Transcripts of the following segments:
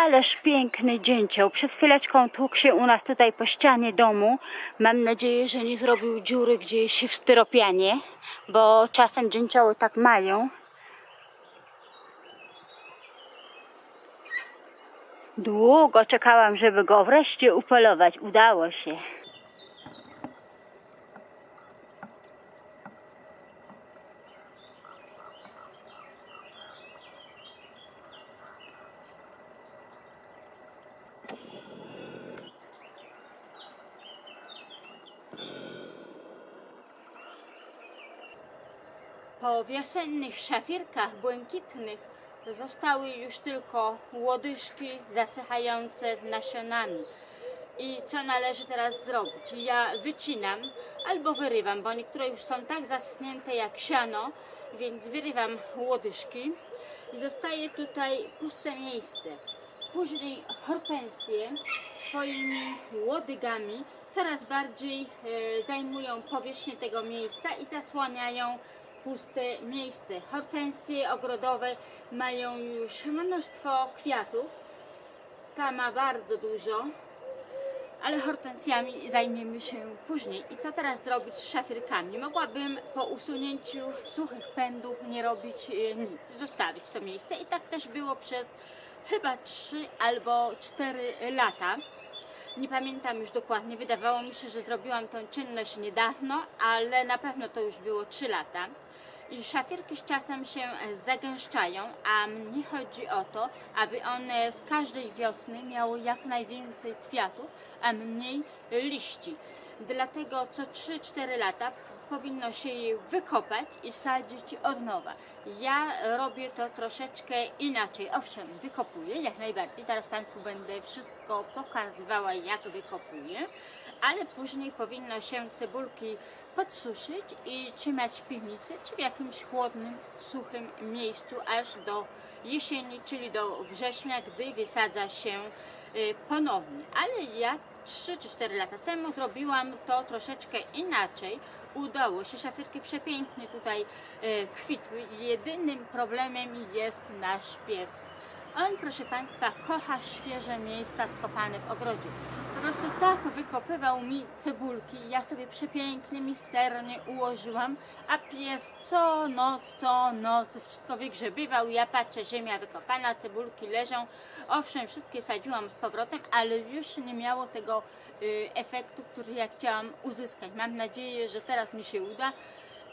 Ależ piękny dzięcioł. Przed chwileczką tłukł się u nas tutaj po ścianie domu. Mam nadzieję, że nie zrobił dziury gdzieś w styropianie, bo czasem dzięcioły tak mają. Długo czekałam, żeby go wreszcie upolować. Udało się. Po wiosennych szafirkach błękitnych zostały już tylko łodyżki zasychające z nasionami. I co należy teraz zrobić? Ja wycinam albo wyrywam, bo niektóre już są tak zaschnięte jak siano, więc wyrywam łodyżki i zostaje tutaj puste miejsce. Później hortensje swoimi łodygami coraz bardziej e, zajmują powierzchnię tego miejsca i zasłaniają puste miejsce. Hortensje ogrodowe mają już mnóstwo kwiatów. Ta ma bardzo dużo, ale hortensjami zajmiemy się później. I co teraz zrobić z szafirkami? Mogłabym po usunięciu suchych pędów nie robić e, nic, zostawić to miejsce. I tak też było przez chyba 3 albo 4 lata. Nie pamiętam już dokładnie, wydawało mi się, że zrobiłam tę czynność niedawno, ale na pewno to już było 3 lata. I szafirki z czasem się e, zagęszczają, a mnie chodzi o to, aby one z każdej wiosny miały jak najwięcej kwiatów, a mniej liści. Dlatego co 3-4 lata powinno się je wykopać i sadzić od nowa. Ja robię to troszeczkę inaczej. Owszem, wykopuję jak najbardziej. Teraz Państwu będę wszystko pokazywała, jak wykopuję, ale później powinno się cebulki podsuszyć i trzymać w piwnicy, czy w jakimś chłodnym, suchym miejscu aż do jesieni, czyli do września, gdy wysadza się y, ponownie. Ale ja 3 czy 4 lata temu zrobiłam to troszeczkę inaczej. Udało się, szafirki przepięknie tutaj e, kwitły. Jedynym problemem jest nasz pies. On, proszę Państwa, kocha świeże miejsca skopane w ogrodzie. Po prostu tak wykopywał mi cebulki. Ja sobie przepięknie, misternie ułożyłam, a pies co noc, co noc wszystko wygrzebywał. Ja patrzę, ziemia wykopana, cebulki leżą. Owszem, wszystkie sadziłam z powrotem, ale już nie miało tego y, efektu, który ja chciałam uzyskać. Mam nadzieję, że teraz mi się uda.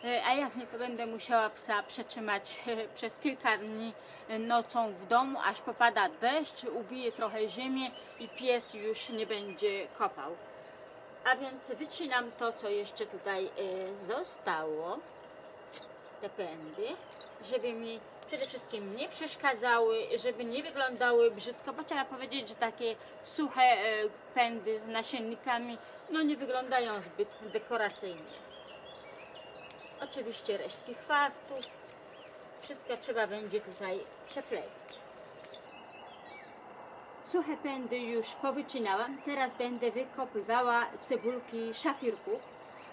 E, A jak nie, to będę musiała psa przetrzymać e, przez kilka dni e, nocą w domu, aż popada deszcz, ubije trochę ziemię i pies już nie będzie kopał. A więc wycinam to, co jeszcze tutaj zostało, te pędy, żeby mi przede wszystkim nie przeszkadzały, żeby nie wyglądały brzydko, bo trzeba powiedzieć, że takie suche pędy z nasiennikami no nie wyglądają zbyt dekoracyjnie. Oczywiście resztki chwastu. Wszystko trzeba będzie tutaj przekleić. Suche pędy już powycinałam. Teraz będę wykopywała cebulki szafirków.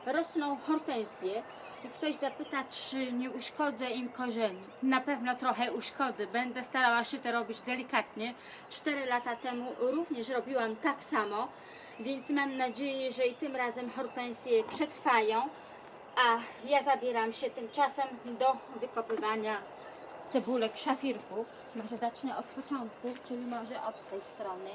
Rosną hortensje. I ktoś zapyta, czy nie uszkodzę im korzeni. Na pewno trochę uszkodzę. Będę starała się to robić delikatnie. Cztery lata temu również robiłam tak samo. Więc mam nadzieję, że i tym razem hortensje przetrwają. A ja zabieram się tymczasem do wykopywania cebulek szafirków. Może zacznę od początku, czyli może od tej strony.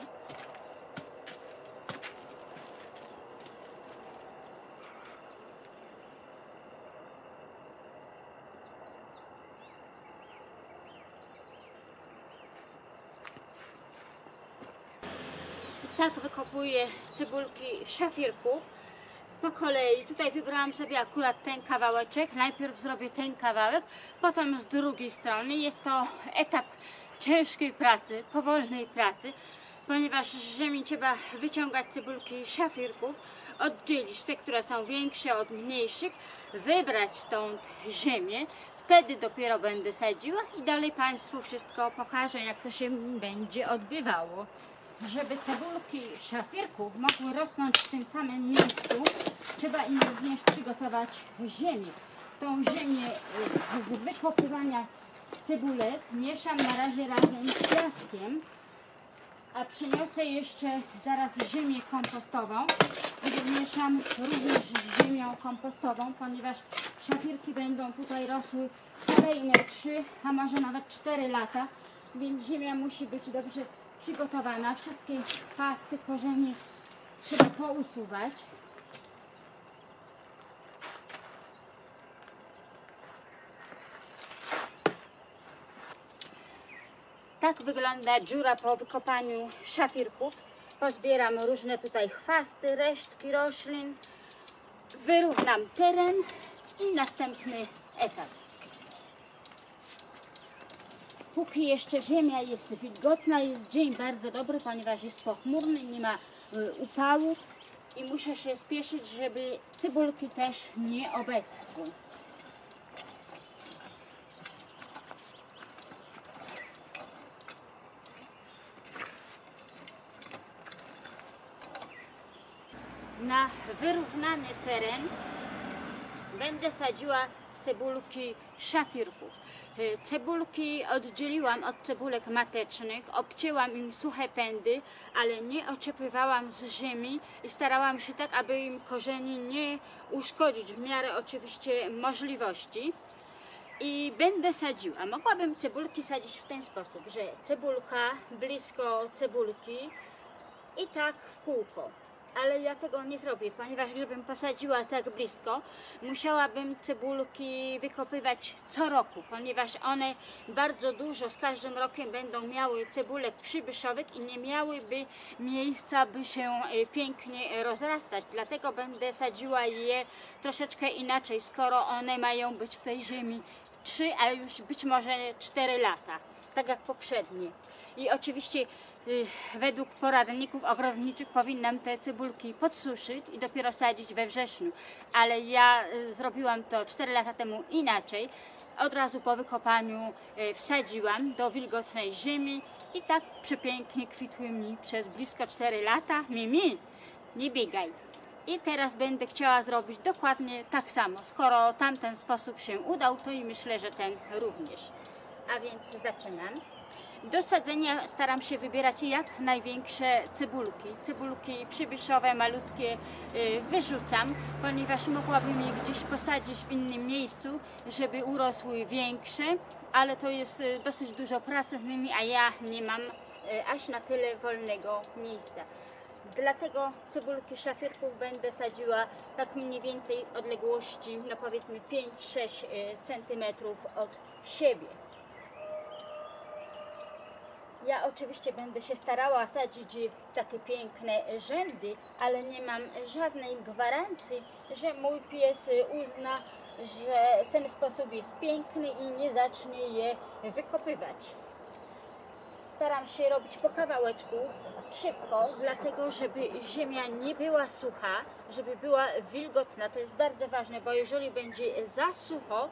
I tak wykopuję cebulki szafirków po kolei. Tutaj wybrałam sobie akurat ten kawałeczek. Najpierw zrobię ten kawałek, potem z drugiej strony. Jest to etap ciężkiej pracy, powolnej pracy, ponieważ ziemi trzeba wyciągać cebulki szafirków, oddzielić te, które są większe od mniejszych, wybrać stąd ziemię. Wtedy dopiero będę sadziła i dalej Państwu wszystko pokażę, jak to się będzie odbywało. Żeby cebulki szafirków mogły rosnąć w tym samym miejscu, trzeba im również przygotować ziemię. Tą ziemię y, z wykopywania cebulek mieszam na razie razem z piaskiem. A przyniosę jeszcze zaraz ziemię kompostową, gdzie mieszam również z ziemią kompostową, ponieważ szafirki będą tutaj rosły kolejne 3, a może nawet 4 lata, więc ziemia musi być dobrze przygotowana. Wszystkie chwasty, korzenie trzeba pousuwać. Tak wygląda dziura po wykopaniu szafirków. Pozbieram różne tutaj chwasty, resztki roślin. Wyrównam teren i następny etap. Póki jeszcze ziemia jest wilgotna, jest dzień bardzo dobry, ponieważ jest pochmurny, nie ma y, upału i muszę się spieszyć, żeby cebulki też nie obeschły. Na wyrównany teren będę sadziła cebulki szafirków. Y, Cebulki oddzieliłam od cebulek matecznych, obcięłam im suche pędy, ale nie oczepywałam z ziemi i starałam się tak, aby im korzeni nie uszkodzić w miarę oczywiście możliwości. I będę sadziła. Mogłabym cebulki sadzić w ten sposób, że cebulka blisko cebulki i tak w kółko. Ale ja tego nie zrobię, ponieważ gdybym posadziła tak blisko, musiałabym cebulki wykopywać co roku, ponieważ one bardzo dużo z każdym rokiem będą miały cebulek przybyszowych i nie miałyby miejsca, by się e, pięknie rozrastać. Dlatego będę sadziła je troszeczkę inaczej, skoro one mają być w tej ziemi 3, a już być może 4 lata, tak jak poprzednie. I oczywiście według poradników ogrodniczych powinnam te cebulki podsuszyć i dopiero sadzić we wrześniu. Ale ja y, zrobiłam to 4 lata temu inaczej. Od razu po wykopaniu y, wsadziłam do wilgotnej ziemi i tak przepięknie kwitły mi przez blisko 4 lata. Mimi, nie biegaj. I teraz będę chciała zrobić dokładnie tak samo. Skoro tamten sposób się udał, to i myślę, że ten również. A więc zaczynam. Do sadzenia staram się wybierać jak największe cebulki. Cebulki przybyszowe, malutkie y, wyrzucam, ponieważ mogłabym je gdzieś posadzić w innym miejscu, żeby urosły większe, ale to jest y, dosyć dużo pracy z nimi, a ja nie mam y, aż na tyle wolnego miejsca. Dlatego cebulki szafirków będę sadziła tak mniej więcej odległości, no powiedzmy 5-6 cm od siebie. Ja oczywiście będę się starała sadzić takie piękne rzędy, ale nie mam żadnej gwarancji, że mój pies uzna, że ten sposób jest piękny i nie zacznie je wykopywać. Staram się robić po kawałeczku, szybko, dlatego żeby ziemia nie była sucha, żeby była wilgotna. To jest bardzo ważne, bo jeżeli będzie za sucho,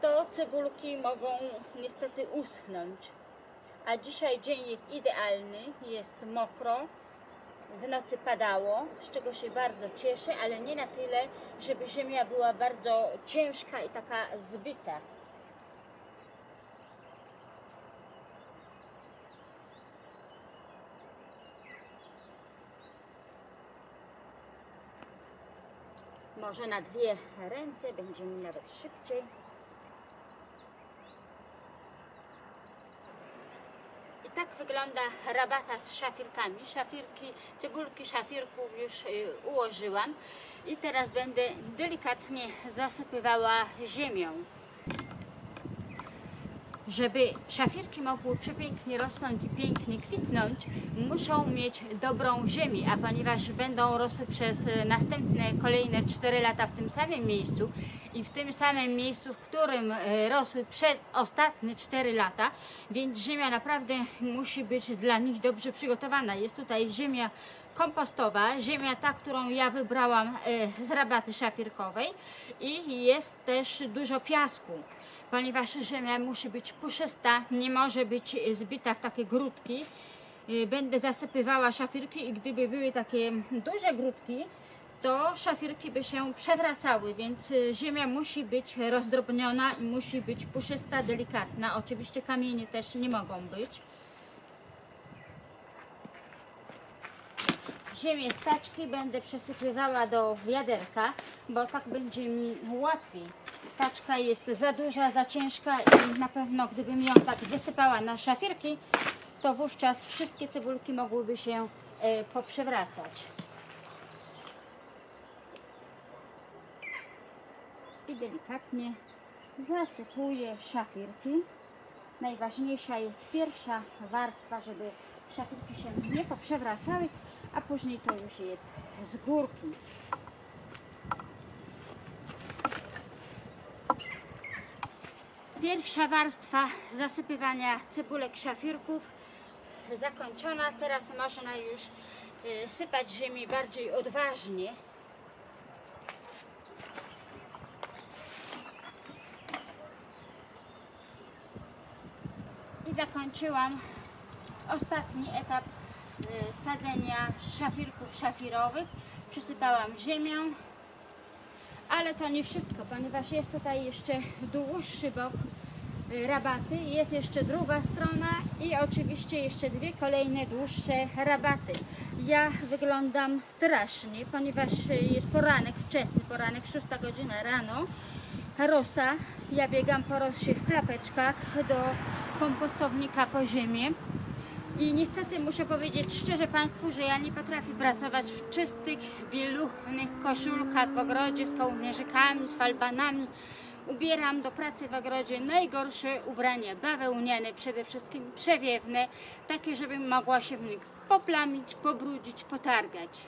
to cebulki mogą niestety uschnąć. A dzisiaj dzień jest idealny, jest mokro, w nocy padało, z czego się bardzo cieszę, ale nie na tyle, żeby ziemia była bardzo ciężka i taka zbita. Może na dwie ręce będzie mi nawet szybciej. I tak wygląda rabata z szafirkami. Szafirki, cebulki szafirków już y, ułożyłam i teraz będę delikatnie zasypywała ziemią. Żeby szafirki mogły przepięknie rosnąć i pięknie kwitnąć, muszą mieć dobrą ziemię, a ponieważ będą rosły przez e, następne, kolejne 4 lata w tym samym miejscu i w tym samym miejscu, w którym e, rosły przez ostatnie 4 lata, więc ziemia naprawdę musi być dla nich dobrze przygotowana. Jest tutaj ziemia kompostowa, ziemia ta, którą ja wybrałam e, z rabaty szafirkowej i jest też dużo piasku, ponieważ ziemia musi być puszysta, nie może być zbita w takie grudki. E, Będę zasypywała szafirki i gdyby były takie duże grudki, to szafirki by się przewracały, więc e, ziemia musi być rozdrobniona i musi być puszysta, delikatna. Oczywiście kamienie też nie mogą być. Ziemię z taczki będę przesypywała do wiaderka, bo tak będzie mi łatwiej. Taczka jest za duża, za ciężka i na pewno gdybym ją tak wysypała na szafirki, to wówczas wszystkie cebulki mogłyby się e, poprzewracać. I delikatnie zasypuję szafirki. Najważniejsza jest pierwsza warstwa, żeby szafirki się nie poprzewracały, a później to już jest z górki. Pierwsza warstwa zasypywania cebulek szafirków zakończona. Teraz można już y, sypać ziemi bardziej odważnie. I zakończyłam ostatni etap sadzenia szafirków szafirowych. Przysypałam ziemią, ale to nie wszystko, ponieważ jest tutaj jeszcze dłuższy bok y, rabaty, jest jeszcze druga strona i oczywiście jeszcze dwie kolejne dłuższe rabaty. Ja wyglądam strasznie, ponieważ y, jest poranek, wczesny poranek, 6 godzina rano. Rosa, ja biegam po rosie w klapeczkach do kompostownika po ziemię. I niestety muszę powiedzieć szczerze Państwu, że ja nie potrafię pracować w czystych, bieluchnych koszulkach w ogrodzie z kołnierzykami, z falbanami. Ubieram do pracy w ogrodzie najgorsze ubrania bawełniane, przede wszystkim przewiewne, takie, żebym mogła się w nich poplamić, pobrudzić, potargać.